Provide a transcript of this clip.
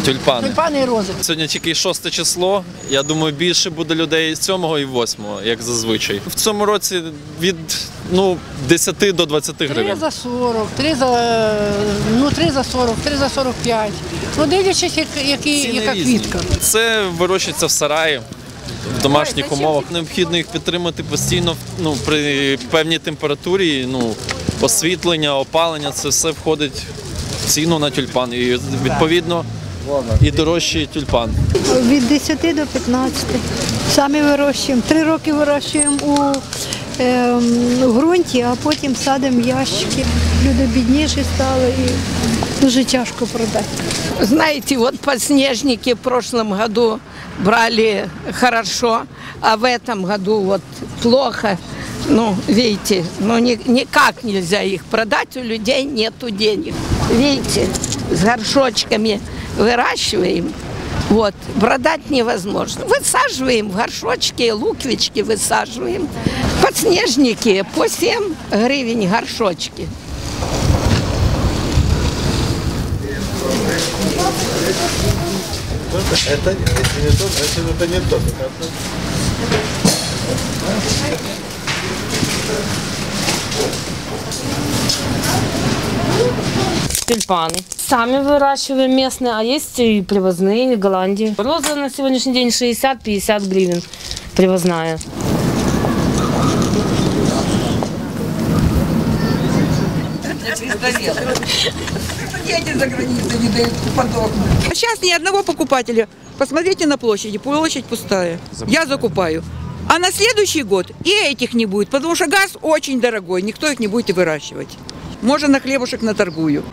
Тюльпани. Тюльпани і рози. Сьогодні тільки 6 число. Я думаю, більше буде людей 7 і 8, як зазвичай. В цьому році від ну, 10 до 20 Три гривень. за 40, три за, ну, три за 40, три за 45. Ну, дивлячись, як, які, Ціни яка різні. квітка. Це вирощується в сараї. В домашніх умовах необхідно їх підтримати постійно ну, при певній температурі. Ну, освітлення, опалення це все входить в ціну на тюльпан. І відповідно і дорожчий тюльпан. Від 10 до 15. Самі вирощуємо. Три роки вирощуємо у ем, в ґрунті, а потім садимо ящики. Люди бідніші стали і дуже тяжко продати. Знаете, вот подснежники в прошлом году брали хорошо, а в этом году вот плохо. Ну, видите, ну ни- никак нельзя их продать, у людей нету денег. Видите, с горшочками выращиваем, вот, продать невозможно. Высаживаем горшочки, луковички высаживаем. Подснежники по 7 гривен горшочки. Это, если не то, значит это не то. Тюльпаны. Сами выращиваем местные, а есть и привозные, Голландии. Роза на сегодняшний день 60-50 гривен привозная. А сейчас ни одного покупателя. Посмотрите на площади, площадь пустая. Я закупаю. А на следующий год и этих не будет, потому что газ очень дорогой, никто их не будет и выращивать. Можно на хлебушек наторгую.